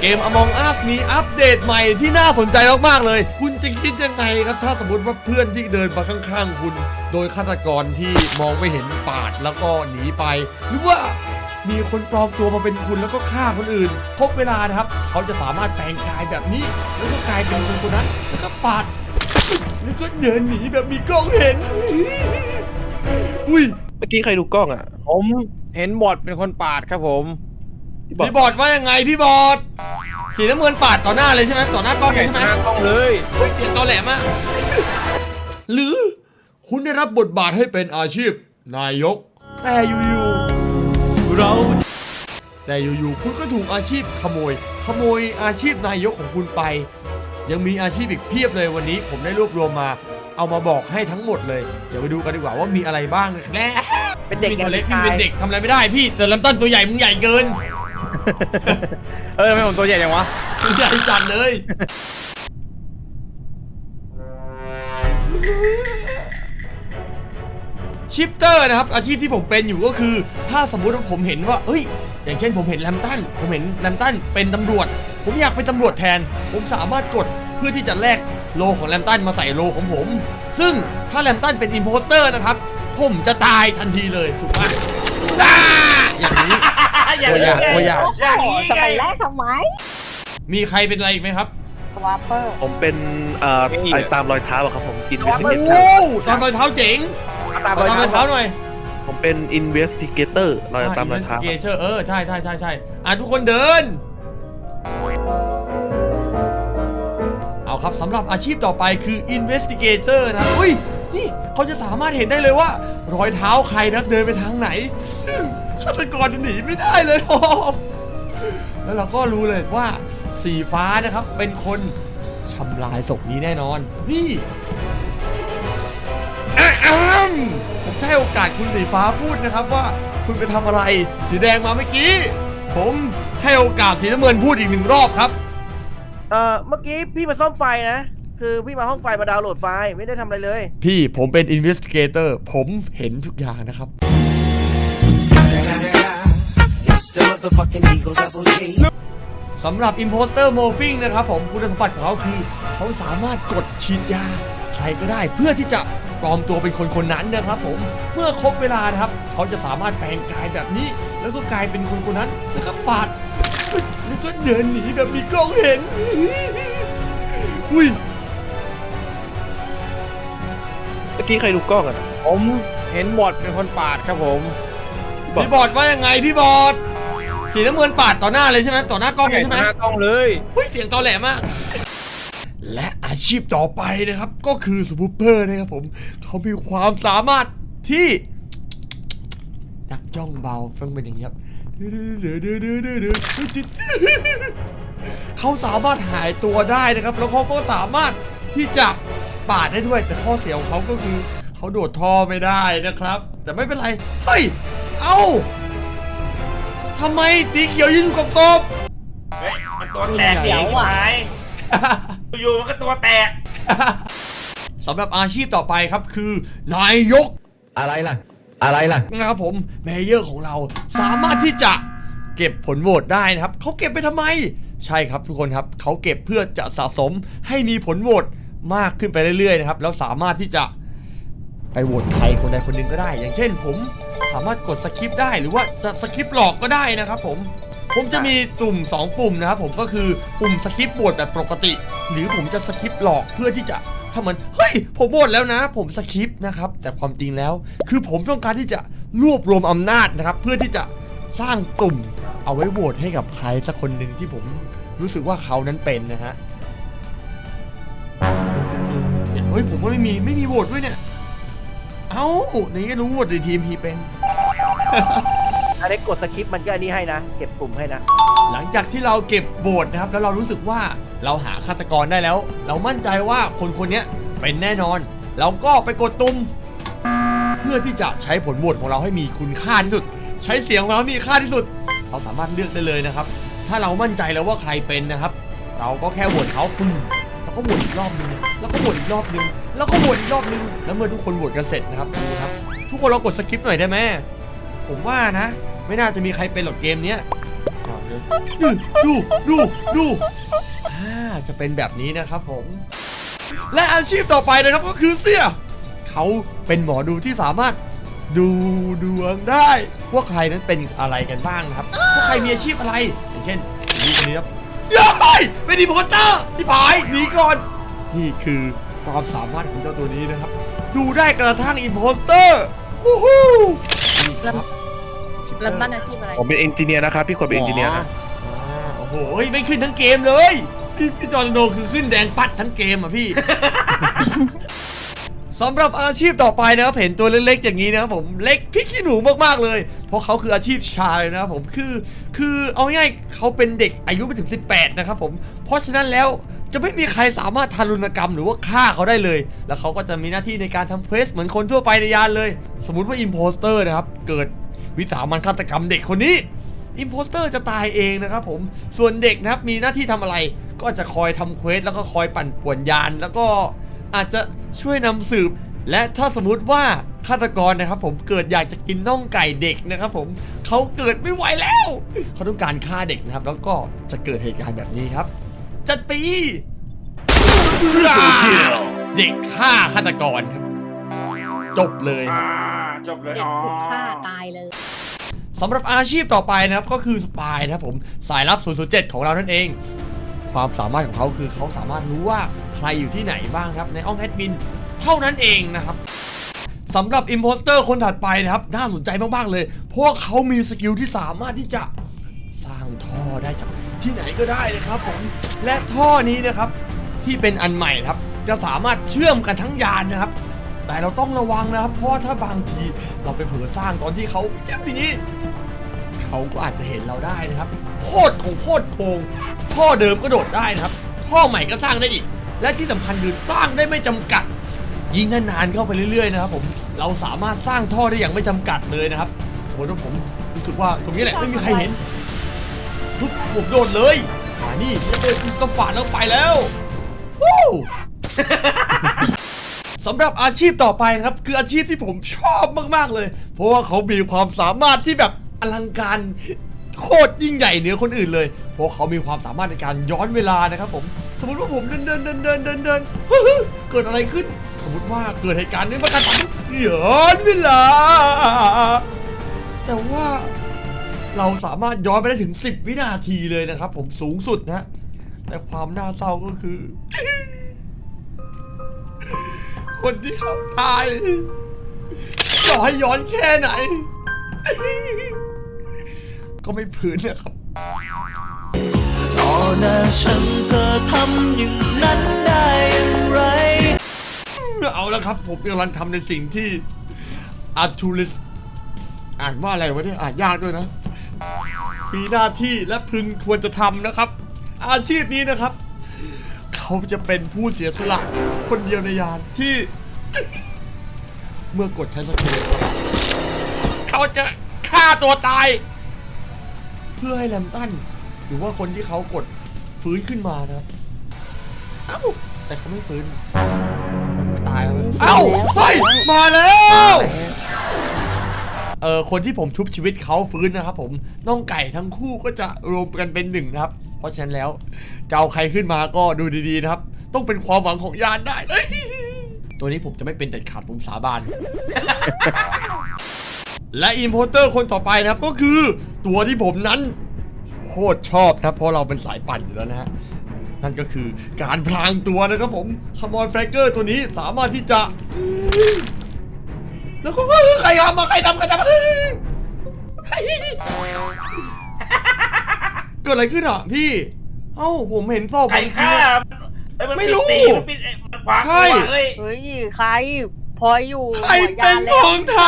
เกม Among Us มีอัปเดตใหม่ที่น่าสนใจมาก ๆ เลย คุณจะคิดยังไงครับ ถ้าสมมติว่าเพื่อนที่เดินมาข้าง ๆ คุณ โดยฆาตกรที่มองไม่เห็นปาดแล้วก็หนีไป หรือว่ามีคนปลอมตัวมาเป็นคุณแล้วก็ฆ่าคนอื่นครบเวลานะครับ เขาจะสามารถแปลงกายแบบนี้ แล้วก็กลายเป็นคนคนนั้นแล้วก็ปาด แล้วก็เดินหนีแบบมีกล้องเห็น อุ้ย เมื่อกี้ใครดูกล้องอะ ผมเห็นบอดเป็นคนปาดครับผม พี่บอดว่ายังไงพี่บอดสีน้ำเงินปาดต่อหน้าเลยใช่ไหมต่อหน้ากล้องเลยใช่ไหมหน้ากล้องเลยเฮ้ยเสียงตอแหลมากหรือคุณได้รับบทบาทให้เป็นอาชีพ นายก แต่อยู่ๆเรา แต่อยู่ๆคุณก็ถูกอาชีพขโมย ขโมยอาชีพนายกของคุณไป ยังมีอาชีพอีกเพียบเลยวันนี้ ผมได้รวบรวมมา เอามาบอกให้ทั้งหมดเลย เดี๋ยวไปดูกันดีกว่าว่ามีอะไรบ้างแน่เป็นเด็กพี่ตัวเล็กยัพี่งเป็นเด็กทำอะไรไม่ได้พี่แต่ลำต้นตัวใหญ่มึงใหญ่เกิน เออทำไมผมตัวใหญ่จังวะใหญ่จัดเลยชิปเตอร์นะครับอาชีพที่ผมเป็นอยู่ก็คือ ถ้าสมมุติว่าผมเห็นว่าเฮ้ย อย่างเช่นผมเห็นแลมตันผมเห็นแลมตันเป็นตำรวจ ผมอยากเป็นตำรวจแทน ผมสามารถกดเพื่อที่จะแลกโลของแลมตันมาใส่โลของผม ซึ่งถ้าแลมตันเป็นอินโพสเตอร์นะครับ ผมจะตายทันทีเลยถูกปะอ่า อย่างนี้ตัวอย่างตัวอย่างอย่างนี้ไงแรกทำไมมีใครเป็นอะไรอีกไหมครับวาเปอร์ผมเป็นเอ่อไอตามรอยเท้าอะครับผมกินโอ้เวสติเกโหเตอร์ตอนรอยเท้าเจ๋งตามตอนรอยเท้าหน่อยผมเป็นอินเวสติเกเตอร์รอยตามรอยเท้าเกเชอร์เออใช่ใช่ใช่ใช่อะทุกคนเดิน เอาครับสำหรับอาชีพต่อไปคือ investigator นะอุ้ยนี่เขาจะสามารถเห็นได้เลยว่ารอยเท้าใครนักเดินไปทางไหน ฆาตกรหนีไม่ได้เลยแล้วเราก็รู้เลยว่าสีฟ้านะครับ เป็นคนชำลายศพนี้แน่นอน นี่อะอ้มผมจะให้โอกาสคุณสีฟ้าพูดนะครับว่าคุณไปทำอะไร สีแดงมาเมื่อกี้ ผมให้โอกาสสีน้ำเงินพูดอีกหนึ่งรอบครับ เอ่อเมื่อกี้พี่มาซ่อมไฟนะ คือพี่มาห้องไฟมาดาวน์โหลดไฟล์ไม่ได้ทำอะไรเลย พี่ผมเป็น investigator ผมเห็นทุกอย่างนะครับ สำหรับ Imposter Morphing นะครับผมคุณสมบัติของเขาคือ เขาสามารถกดฉีดยา ใครก็ได้เพื่อที่จะปลอมตัวเป็นคนคนนั้นนะครับผมเมื่อครบเวลานะครับ เขาจะสามารถแปลงกายแบบนี้ แล้วก็กลายเป็นคนคนนั้นแล้วก็ปาดแล้วก็เดินหนีแบบมีกล้องเห็นอุ้ยเมื่อกี้ใครดูกล้องอะผมเห็นบอดเป็นคนปาดครับผม พี่บอดว่ายังไงพี่บอด สีน้ำเงินปาดต่อหน้าเลยใช่ไหมต่อหน้ากล้องเลยใช่ไหมหน้ากล้องเลยเฮ้ยเสียงตอแหลมากและอาชีพต่อไปนะครับ ก็คือสปูปเปอร์นะครับผมเขามีความสามารถที่ดักจ้องเบาฟังเป็นอย่างนี้ครับเขาสามารถหายตัวได้นะครับ แล้วเขาก็สามารถที่จะปาดได้ด้วย แต่ข้อเสียของเขาก็คือเขาโดดท่อไม่ได้นะครับ แต่ไม่เป็นไรเฮ้ยเอ้า ทำไมสีเขียวยืนอยู่กับศพ เฮ้ยมันตัวแตกเดี๋ยวหายอยู่ๆมันก็ตัวแตก สำหรับอาชีพต่อไปครับคือนายกอะไรล่ะ อะไรล่ะ นะครับผมเมเยอร์ของเราสามารถที่จะเก็บผลโหวตได้นะครับเขาเก็บไปทำไม ใช่ครับทุกคนครับเขาเก็บเพื่อจะสะสมให้มีผลโหวตมากขึ้นไปเรื่อยๆนะครับแล้วสามารถที่จะไปโหวตใครคนใดคนหนึ่งก็ได้ อย่างเช่นผม สามารถกดสคริปได้หรือว่าจะสคริปหลอกก็ได้นะครับผมผมจะมีตุ่ม 2 ปุ่มนะครับผมก็คือปุ่มสคริปต์โหวตแบบปกติ หรือผมจะสคริปหลอกเพื่อที่จะถ้ามันเฮ้ยผมโหวตแล้วนะ ผมสคริปนะครับ แต่ความจริงแล้ว คือผมต้องการที่จะรวบรวมอำนาจนะครับ เพื่อที่จะสร้างกลุ่มเอาไว้โหวตให้กับใครสักคนหนึ่งที่ผมรู้สึกว่าเขานั้นเป็นนะฮะเฮ้ยผมว่าไม่มีไม่มีโหวตด้วยเนี่ย เอ้าในนี้ก็รู้โหวตในทีมพีเป็น อันนี้กดสคริปต์มันก็อันนี้ให้นะ เก็บปุ่มให้นะ หลังจากที่เราเก็บโบทนะครับ แล้วเรารู้สึกว่าเราหาฆาตกรได้แล้ว เรามั่นใจว่าคนคนนี้เป็นแน่นอน เราก็ไปกดตุ่มเพื่อที่จะใช้ผลโหวตของเราให้มีคุณค่าที่สุด ใช้เสียงของเรามีค่าที่สุด เราสามารถเลือกได้เลยนะครับ ถ้าเรามั่นใจแล้วว่าใครเป็นนะครับ เราก็แค่โหวตเขาปึ้งแล้วก็โหวตอีกรอบนึงแล้วก็โหวตอีกรอบนึงแล้วก็โหวตอีกรอบนึงแล้วเมื่อทุกคนโหวตกันเสร็จนะครับดูครับ ทุกคนเรากดสกิปหน่อยได้ไหม ผมว่านะ ไม่น่าจะมีใครเป็นหรอกเกมเนี้ยอะดูดูดูอ่าจะเป็นแบบนี้นะครับผม และอาชีพต่อไปนะครับก็คือเสี่ยเขาเป็นหมอดูที่สามารถดูดวงได้ ว่าใครนั้นเป็นอะไรกันบ้างนะครับ ว่าใครมีอาชีพอะไร อย่างเช่นนี่คนนี้ครับย้ายเป็นอีโพสเตอร์ที่ผายหนีก่อน นี่คือความสามารถของเจ้าตัวนี้นะครับ ดูได้กระทั่งอินโพสเตอร์ฮู้ฮู้นี่ครับ เริ่มต้นอาชีพอะไร ผมเป็นเอนจิเนียร์นะครับพี่ขวดเป็นเอนจิเนียร์นะอ่าโอ้โหไม่ขึ้นทั้งเกมเลยพี่พี่จอร์นโดคือขึ้นแดงปัดทั้งเกมอะพี่ สำหรับอาชีพต่อไปนะครับเห็นตัวเล็กๆอย่างนี้นะครับผมเล็กพริกขี้หนูมากๆเลย เพราะเขาคืออาชีพชายนะครับผมคือ คือเอาง่ายๆเขาเป็นเด็กอายุไม่ถึง 18 นะครับผม เพราะฉะนั้นแล้วจะไม่มีใครสามารถทารุณกรรมหรือว่าฆ่าเขาได้เลย แล้วเขาก็จะมีหน้าที่ในการทำเควสเหมือนคนทั่วไปในยานเลย สมมุติว่าอิมโพสเตอร์นะครับ เกิด วิสามันฆาตกรรมเด็กคนนี้อิมโพสเตอร์จะตายเองนะครับผมส่วนเด็กนะครับมีหน้าที่ทำอะไรก็จะคอยทำเควสแล้วก็คอยปั่นป่วนยาน แล้วก็อาจจะช่วยนำสืบ และถ้าสมมุติว่าฆาตกรนะครับ ผมเกิดอยากจะกินน่องไก่เด็กนะครับผมเขาเกิดไม่ไหวแล้ว เขาต้องการฆ่าเด็กนะครับ แล้วก็จะเกิดเหตุการณ์แบบนี้ครับ จัดปีเด็กฆ่าฆาตกรครับ จบเลย อ่าจบเลยเด็กอ๋อ ถูกฆ่าตายเลย สำหรับอาชีพต่อไปนะครับก็คือสปายนะครับผมสายลับ 007 ของเรานั่นเอง ความสามารถของเขาคือเขาสามารถรู้ว่าใครอยู่ที่ไหนบ้างครับในห้องแอดมินเท่านั้นเองนะครับสำหรับอิมโพสเตอร์คนถัดไปนะครับ น่าสนใจมาก ๆ เลย เพราะว่าเขามีสกิลที่สามารถที่จะสร้างท่อได้จากที่ไหนก็ได้เลยครับผมและท่อนี้นะครับที่เป็นอันใหม่นะครับ จะสามารถเชื่อมกันทั้งยานนะครับ แต่เราต้องระวังนะครับ เพราะว่าถ้าบางทีเราไปเผลอสร้างตอนที่เขาเจ็บทีนี้ เขาก็อาจจะเห็นเราได้นะครับโคตรของโคตรโกงท่อเดิมก็โดดได้นะครับ ท่อใหม่ก็สร้างได้อีก และที่สำคัญคือสร้างได้ไม่จำกัด ยิ่งนานๆเข้าไปเรื่อยๆนะครับผมเราสามารถสร้างท่อได้อย่างไม่จำกัดเลยนะครับสมมติว่าผมรู้สึกว่าตรงนี้แหละไม่มีใครเห็นทุบผมโดดเลยมานี่เดินก็ฝาดแล้วไปแล้ววู้ สำหรับอาชีพต่อไปนะครับ คืออาชีพที่ผมชอบมากๆเลย เพราะว่าเขามีความสามารถที่แบบอลังการโคตรยิ่งใหญ่เหนือคนอื่นเลย เพราะเขามีความสามารถในการย้อนเวลานะครับผม สมมติว่าผมเดินเดินเดินเดินเดินเดินฮึ่ยเกิดอะไรขึ้น สมมติว่าเกิดเหตุการณ์นี้มากันย้อนเวลา แต่ว่าเราสามารถย้อนไปได้ถึง 10 วินาทีเลยนะครับ ผมสูงสุดนะ แต่ความน่าเศร้าก็คือ คนที่เขาตายต่อให้ย้อนแค่ไหน ก็ไม่พื้นนะครับต่อหน้าฉันเธอทำอย่างนั้นได้อย่างไร เอาละครับ ผมกำลังทำในสิ่งที่อาร์ทูลิสอ่านว่าอะไรวะเนี่ยอ่านยากด้วยนะมีหน้าที่และพึงควรจะทำนะครับ อาชีพนี้นะครับ เขาจะเป็นผู้เสียสละ คนเดียวในยานที่ เมื่อกดใช้สกิลเขาจะฆ่าตัวตาย เพื่อให้แลมตันหรือว่าคนที่เขากดฟื้นขึ้นมานะครับเอ้าแต่เขาไม่ฟื้นไม่ตายแล้วเอ้าเฮ้ยมาแล้วเออคนที่ผมชุบชีวิตเขาฟื้นนะครับผมน้องไก่ทั้งคู่ก็จะรวมกันเป็นหนึ่งนะครับ เพราะฉะนั้นแล้วจะเอาใครขึ้นมาก็ดูดีๆนะครับ ต้องเป็นความหวังของยานได้เอ้ยตัวนี้ผมจะไม่เป็นเด็ดขาดผมสาบาน และอินโพเตอร์คนต่อไปนะครับ ก็คือตัวที่ผมนั้นโคตรชอบนะครับ เพราะเราเป็นสายปั่นอยู่แล้วนะฮะนั่นก็คือการพลางตัวนะครับผมคามอนแฟกเกอร์ตัวนี้สามารถที่จะ แล้วก็ใครทำมาใครทำใครทำ เกิดอะไรขึ้นอะพี่ เอ้าผมเห็นศพไก่ฆ่าเอ้ยนไม่รู้ปิดตีมันปิดเอ้ยมันขวางใช่ ตัวเอ้ยเฮ้ยใครพลอยอยู่ใครหัวเป็ยานนขแล้วองท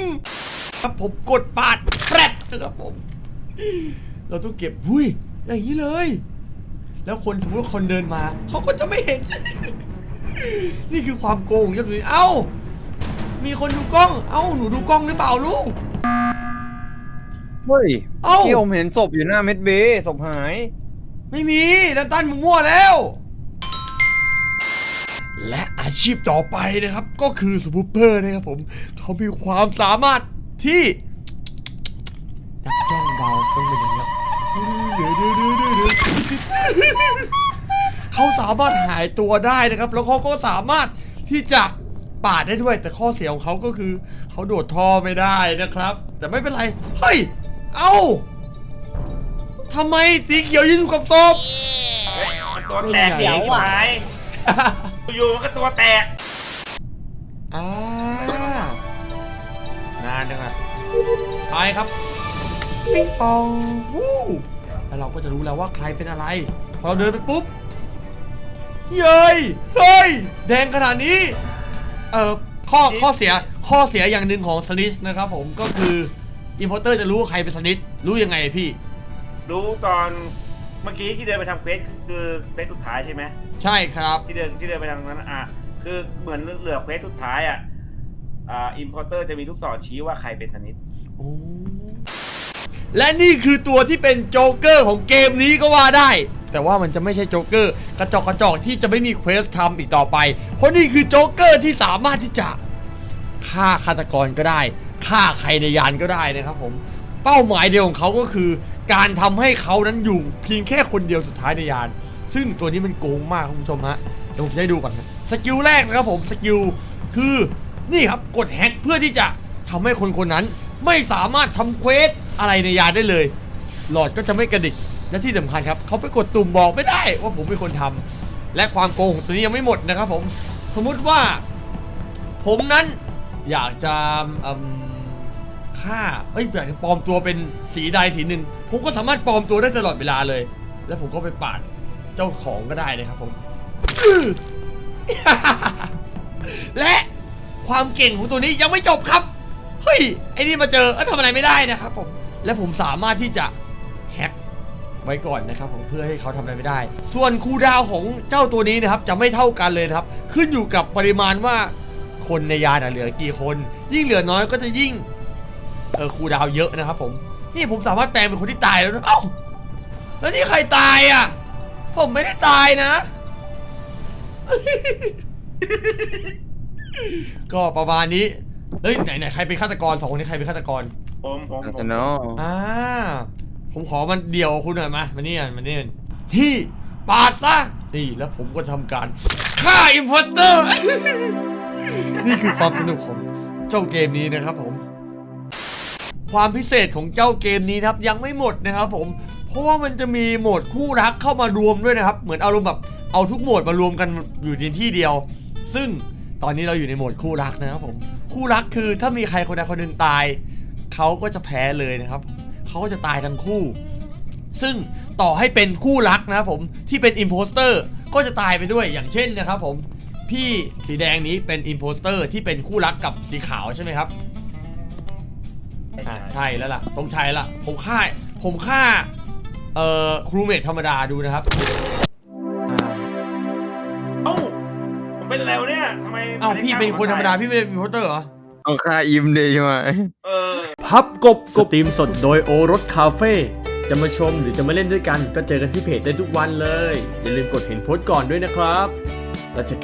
ำครับผมกดปาดแครดนะครับผม เราต้องเก็บหุยอย่างนี้เลย แล้วคนสมมติว่าคนเดินมาเขาก็จะไม่เห็น นี่คือความโกงของเจ้าตัวนี้เอ้า มีคนดูกล้อง เอ้าหนูดูกล้องหรือเปล่าลูก เฮ้ยเอ้า พี่ผมเห็นศพอยู่หน้าเม็ดเบย์ศพหาย ไม่มีดันตันมึงมั่วแล้ว และอาชีพต่อไปนะครับ ก็คือสปูปเปอร์นะครับผมเขามีความสามารถที่ดักจ้องเบาต้องเป็นอย่างนี้ครับดูเขาสามารถหายตัวได้นะครับ แล้วเขาก็สามารถที่จะปาดได้ด้วย แต่ข้อเสียของเขาก็คือ เขาโดดท่อไม่ได้นะครับ แต่ไม่เป็นไร เฮ้ย เอ้าทำไมสีเขียวยืนอยู่กับศพเฮ้ยมันตัวแตกเดี๋ยวหาย อยู่ๆมันก็ตัวแตกอ่านานจังอะไปครับปิ๊งปองวู้แล้วเราก็จะรู้แล้วว่าใครเป็นอะไร พอเราเดินไปปุ๊บ เย้ยเฮ้ย แดงขนาดนี้ เอ่อข้อข้อเสียข้อเสียอย่างหนึ่งของสลิชนะครับผมก็คือ อินพอร์เตอร์จะรู้ว่าใครเป็นสลิชรู้ยังไงพี่ รู้ตอนเมื่อกี้ที่เดินไปทำเควสคือเควสสุดท้ายใช่ไหมใช่ครับ ที่เดินที่เดินไปทางนั้นอะคือเหมือนเหลือเควสสุดท้ายอะอ่าอินพอร์เตอร์จะมีลูกศรชี้ว่าใครเป็นสนิทโอ้และนี่คือตัวที่เป็นโจ๊กเกอร์ของเกมนี้ก็ว่าได้ แต่ว่ามันจะไม่ใช่โจ๊กเกอร์กระจอกกระจอกที่จะไม่มีเควสทำอีกต่อไป เพราะนี่คือโจ๊กเกอร์ที่สามารถที่จะฆ่าฆาตกรก็ได้ ฆ่าใครในยานก็ได้นะครับผม เป้าหมายเดียวของเขาก็คือ การทำให้เขานั้นอยู่เพียงแค่คนเดียวสุดท้ายในยาน ซึ่งตัวนี้มันโกงมากคุณผู้ชมฮะเดี๋ยวผมจะให้ดูก่อนนะสกิลแรกนะครับผมสกิลคือนี่ครับกดแฮกเพื่อที่จะทำให้คนคนนั้นไม่สามารถทำเควสอะไรในยานได้เลย หลอดก็จะไม่กระดิกและที่สำคัญครับเขาไปกดตุ่มบอกไม่ได้ว่าผมเป็นคนทำและความโกงของตัวนี้ยังไม่หมดนะครับผม สมมุติว่า ผมนั้นอยากจะอืม ฆ่าเอ้ยอยากจะปลอมตัวเป็นสีใดสีหนึ่ง ผมก็สามารถปลอมตัวได้ตลอดเวลาเลย แล้วผมก็ไปปาดเจ้าของก็ได้นะครับผม และความเก่งของตัวนี้ยังไม่จบครับ เฮ้ย ไอ้นี่มาเจอเอ้ยทำอะไรไม่ได้นะครับผม และผมสามารถที่จะแฮ็กไว้ก่อนนะครับผมเพื่อให้เขาทำอะไรไม่ได้ ส่วนคูดาวของเจ้าตัวนี้นะครับจะไม่เท่ากันเลยนะครับ ขึ้นอยู่กับปริมาณว่าคนในยานอะเหลือกี่คน ยิ่งเหลือน้อยก็จะยิ่ง เออคูลดาวน์เยอะนะครับผม นี่ผมสามารถแปลงเป็นคนที่ตายแล้วนะเอ้าแล้วนี่ใครตายอะ ผมไม่ได้ตายนะ ก็ประมาณนี้ เฮ้ยไหนไหนใครเป็นฆาตกรสองคนนี้ใครเป็นฆาตกร ผมผมผมชนะอ่า ผมขอมันเดี่ยวคุณหน่อยมามานี่กันมานี่กันที่ปาดซะ นี่แล้วผมก็ทำการฆ่าอิมพอร์เตอร์ นี่คือความสนุกของเจ้าเกมนี้นะครับผม ความพิเศษของเจ้าเกมนี้นะครับยังไม่หมดนะครับผม เพราะว่ามันจะมีโหมดคู่รักเข้ามารวมด้วยนะครับ เหมือนอารมณ์แบบเอาทุกโหมดมารวมกันอยู่ในที่เดียว ซึ่งตอนนี้เราอยู่ในโหมดคู่รักนะครับผม คู่รักคือถ้ามีใครคนใดคนหนึ่งตายเขาก็จะแพ้เลยนะครับเขาก็จะตายทั้งคู่ ซึ่งต่อให้เป็นคู่รักนะครับผมที่เป็นอิมโพสเตอร์ก็จะตายไปด้วยอย่างเช่นนะครับผมพี่สีแดงนี้เป็นอิมโพสเตอร์ที่เป็นคู่รักกับสีขาวใช่ไหมครับ ใช่แล้วล่ะต้องใช่ละผมฆ่าผมฆ่าเอ่อครูเมทธรรมดาดูนะครับอ่าเอ้าผมเป็นอะไรวะเนี่ยทำไมเอ้าไม่ได้พี่เป็นคนธรรมดาพี่ไม่เป็นอิมโพสเตอร์เหรอต้องฆ่าอิมดีใช่ไหมเออพับกบสตรีมสดโดยโอรสคาเฟ่จะมาชมหรือจะมาเล่นด้วยกัน ก็เจอกันที่เพจได้ทุกวันเลย อย่าลืมกดเห็นโพสต์ก่อนด้วยนะครับเราจะ